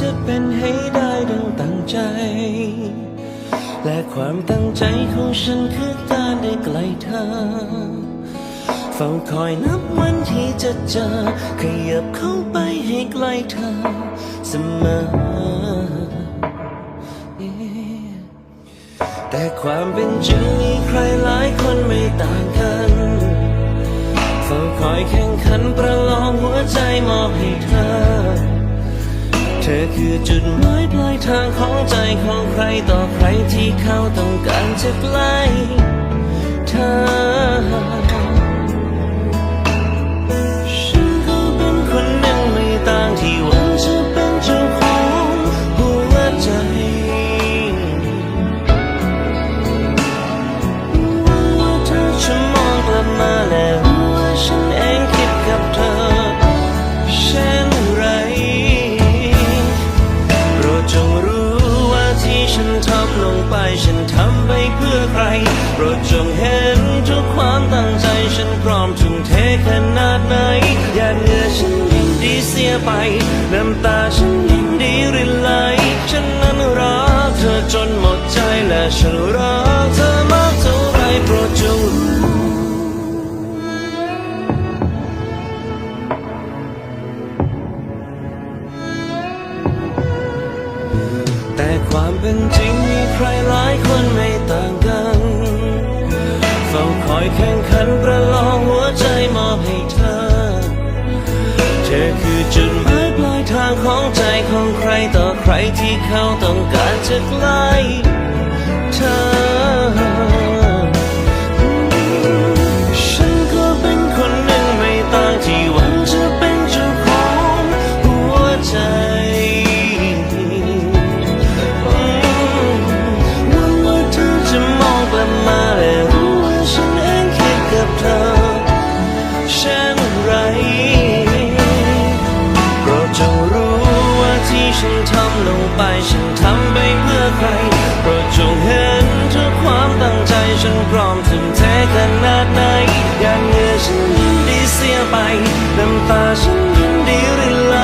จะเป็นให้ได้ดังตั้งใจ และความตั้งใจของฉันคือการได้ใกล้เธอ เฝ้าคอยนับวันที่จะเจอ ขยับเข้าไปให้ใกล้เธอเสมอ แต่ความเป็นจริงมีใครหลายคนไม่ต่างกัน เฝ้าคอยแข่งขันประลองหัวใจมอบให้เธอเธอ คือจุดหมายปลายทางของใจของใครต่อใครที่เขาต้องการจะใกล้เธอ ฉันพร้อมทุ่มเทขนาดไหนอย่าเหนื่อฉันยินดีเสียไป น้ำตาฉันยินดีรินไหลฉันนั้นรักเธอจนหมดใจและฉันรักเธอมากเท่าไรโปรดจงรู้แต่ความเป็นจริงมีใครหลายคนไม่ คอยแข่งขันประลองหัวใจมอบให้เธอ เธอคือจุดหมายปลายทางของใจของใครต่อใครที่เขาต้องการจะใกล้เธอ ฉันทำลงไป ฉันทำไปเพื่อใครโปรดจงเห็นทุกความตั้งใจฉันพร้อมทุ่มเทขนาดไหนอยางเหงื่อฉันยินดีเสียไป น้ำตาฉันยินดีรินไหล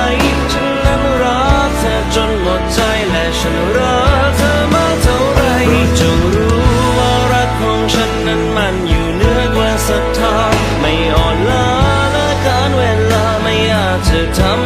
ฉันนั้นรักเธอจนหมดใจและฉันรักเธอมากเท่าไรโปรดจงรู้ว่ารักของฉันนั้นมันอยู่เหนือกว่าศรัทธาไม่อ่อนล้าและการเวลาไม่อาจจะทำ